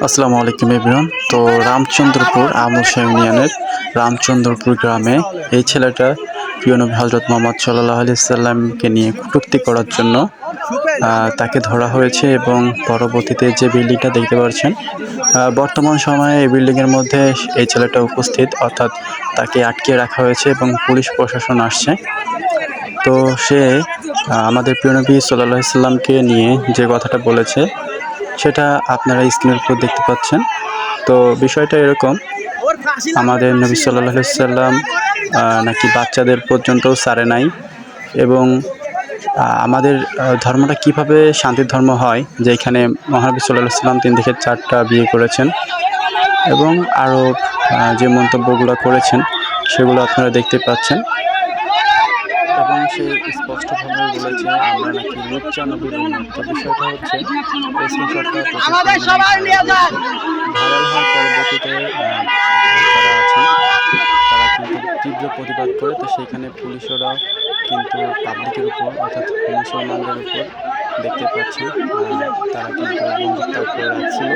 আসসালামু আলাইকুম, এভরিওয়ান। তো রামচন্দ্রপুর আমুসা ইউনিয়নের রামচন্দ্রপুর গ্রামে এই ছেলেটা প্রিয়নবী হজরত মোহাম্মদ সাল্লাহ আলি সাল্লামকে নিয়ে কটূক্তি করার জন্য তাকে ধরা হয়েছে এবং পরবর্তীতে যে বিল্ডিংটা দেখতে পাচ্ছেন বর্তমান সময়ে এই বিল্ডিংয়ের মধ্যে এই ছেলেটা উপস্থিত, অর্থাৎ তাকে আটকে রাখা হয়েছে এবং পুলিশ প্রশাসন আসছে। তো সে আমাদের প্রিয়নবী সাল্লাহ সাল্লামকে নিয়ে যে কথাটা বলেছে সেটা আপনারা স্ক্রিনের উপর দেখতে পাচ্ছেন। তো বিষয়টা এরকম, আমাদের নবী সাল্লাহ সাল্লাম নাকি বাচ্চাদের পর্যন্তও সারে নাই এবং আমাদের ধর্মটা কীভাবে শান্তির ধর্ম হয়, যে এখানে মহানবী সাল্লাহ সাল্লাম তিন থেকে চারটা বিয়ে করেছেন এবং আরও যে মন্তব্যগুলো করেছেন, সেগুলো আপনারা দেখতে পাচ্ছেন। এবং সে স্পষ্টভাবে বলেছে আমরা নাকি লুচ্চা নবীর উম্মত তো বিষয়টা হচ্ছে এই স্ক্রিনশটটা। ভাইরাল হওয়ার পরবর্তীতে আহ, যারা আছেন তারা কিন্তু তীব্র প্রতিবাদ করে তো সেইখানে পুলিশেরা কিন্তু পাবলিকের উপর অর্থাৎ মুসলমানদের উপর দেখতে পাচ্ছি তারা কিন্তু বন্দুক তাক করে রাখছিল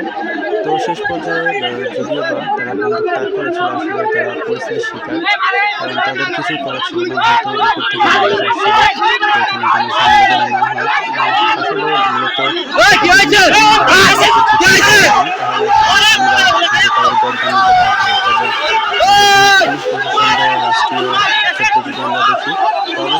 তো শেষ পর্যায়ে যদিও বা তারা বন্দুক ত্যাগ করেছিল, আসলে তারা পরিস্থিতির শিকার, কারণ তাদের কিছুই করার ছিল না, যেহেতু উপর থেকে না হয়।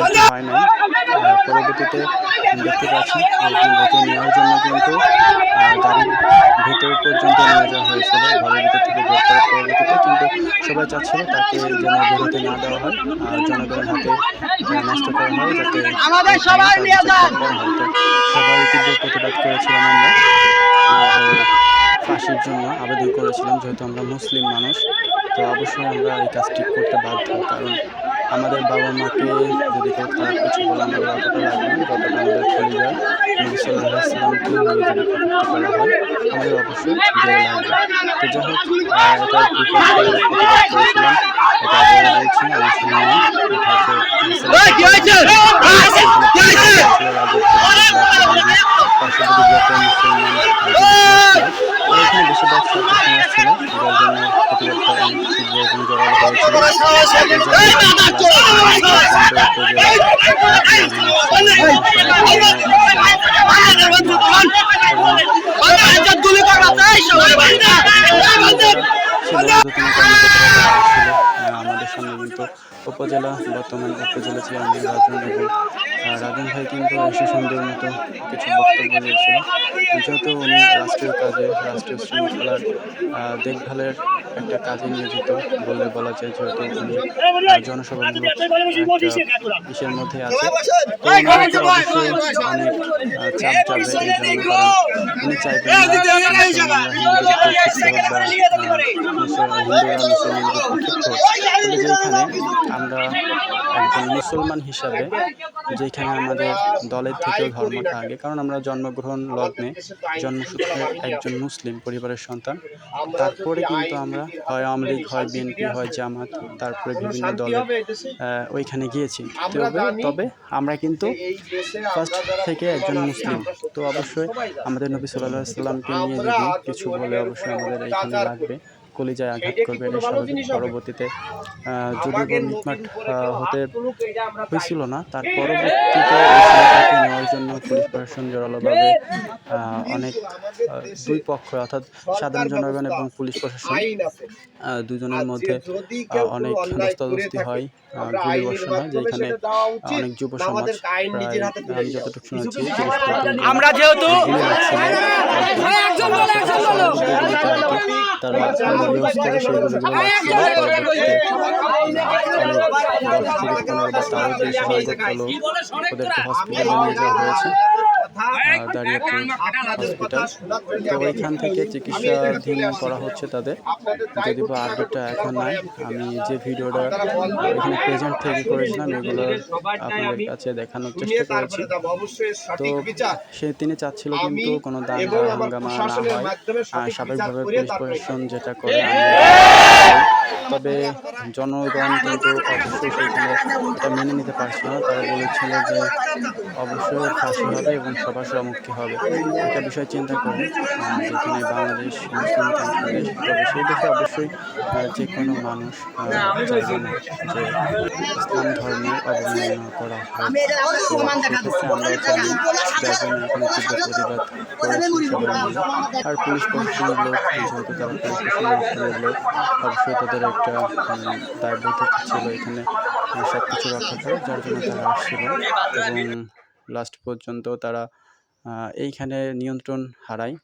হয় নাই আহ, পরবর্তীতে দেখতে পাচ্ছি একজন ওকে নেওয়ার জন্য কিন্তু আহ, গাড়ির ভেতর পর্যন্ত নিয়ে যাওয়া হয়েছিল ঘরের ভিতর থেকে বের করার পরবর্তীতে কিন্তু সবাই চাচ্ছিল তাকে যেন বেরোতে না দেওয়া হয় আর জনগণের হাতে নষ্ট করা হয় যাতে সবাই তীব্র প্রতিবাদ করেছিলাম আমরা। ফাঁসির জন্য আবেদন করেছিলাম যেহেতু আমরা মুসলিম মানুষ তো অবশ্যই আমরা এই কাজটি করতে বাধ্য কারণ আমাদের বাবা মাকে যদি কেউ খারাপ কিছু বলে আমাদের অতটা লাগবে না যতটা আমাদের পরিবার নবী সাল্লাহ ইসলামকে নিয়ে যদি করা হয় আমাদের অবশ্যই জেলে লাগবে তো যাই হোক এটা করেছিলাম এটা আবারও বলছি আমার এখানে বেশিরভাগ ছাত্র ছিল যার জন্য আমাদের সামনে কিন্তু উপজেলা বর্তমান উপজেলা ছিল রাজন এবং রাজন ভাই কিন্তু এসে সুন্দর মতো কিছু বক্তব্য দিয়েছিল যেহেতু উনি রাষ্ট্রীয় কাজে, রাষ্ট্রীয় শৃঙ্খলার দেখভালের একটা কাজে নিয়োজিত বলে বলা যায়, যেহেতু উনি ইসের মধ্যে আছে। অনেক চাপ এই চাইবেন যেখানে আমরা একজন মুসলমান হিসাবে যেখানে আমাদের দলের থেকেও ধর্মটা আগে কারণ আমরা জন্মগ্রহণ লগ্নে জন্মসূত্রে একজন মুসলিম পরিবারের সন্তান। তারপরে কিন্তু আমরা হয় আওয়ামী লীগ হয় বিএনপি হয় জামাত তারপরে বিভিন্ন দলে ওইখানে গিয়েছি। তবে তবে আমরা কিন্তু ফার্স্ট থেকে একজন মুসলিম। তো অবশ্যই আমাদের নবী সাল্লাহ সাল্লামকে নিয়ে যদি কিছু বলে অবশ্যই আমাদের এখানে লাগবে। কলিজায় আঘাত করবে এটা স্বাভাবিক পরবর্তীতে যদিও মিটমাট হতে হয়েছিল না। তার পরবর্তীতে এই নেওয়ার জন্য পুলিশ প্রশাসন জোরালোভাবে অনেক দুই পক্ষ অর্থাৎ সাধারণ জনগণ এবং পুলিশ প্রশাসন দুজনের মধ্যে অনেক ধস্তাধস্তি হয় গুলি বর্ষণ হয় যেখানে অনেক যুব সমাজ আমি যতটুকু শুনেছি আমরা যেহেতু তারা ইউজ করে সেই গুলিগুলো লাগছিল পরবর্তীতে অনেক দশ থেকে পনেরো বা তারও বেশি ওদেরকে হসপিটালে নিয়ে যাওয়া হয়েছে দাঁড়িয়াপুর হসপিটাল তো ওইখান থেকে চিকিৎসাধীন করা হচ্ছে তাদের। যদি বা আপডেটটা এখন নাই আমি যে ভিডিওটা এখানে প্রেজেন্ট থেকে করেছিলাম এগুলো আপনাদের কাছে দেখানোর চেষ্টা করেছি। তো সে তিনি চাচ্ছিল কিন্তু কোনো দাঙ্গা হাঙ্গামা না হয়। স্বাভাবিকভাবে পুলিশ প্রশাসন যেটা করে তবে জনগণ কিন্তু অবশ্যই সেখানে মেনে নিতে পারছিল না। তারা বলেছিল যে অবশ্যই ফাঁসি হবে এবং সবার সম্মুখী হবে। একটা বিষয় চিন্তা করে যেখানে বাংলাদেশ মুসলিম কান্ট্রি তবে সেই দেশে অবশ্যই যে কোনো মানুষ চাইবে না যে ইসলাম ধর্মের অবমাননা করা প্রতিবাদ আর পুলিশ প্রশাসনের লোক, যেহেতু তারা পুলিশ প্রশাসনের লোক, অবশ্যই তাদের একটা দায়বদ্ধতা ছিল এখানে সব কিছু রক্ষা করার যার জন্য তারা আসছিল। এবং লাস্ট পর্যন্ত তারা এইখানে নিয়ন্ত্রণ হারায়।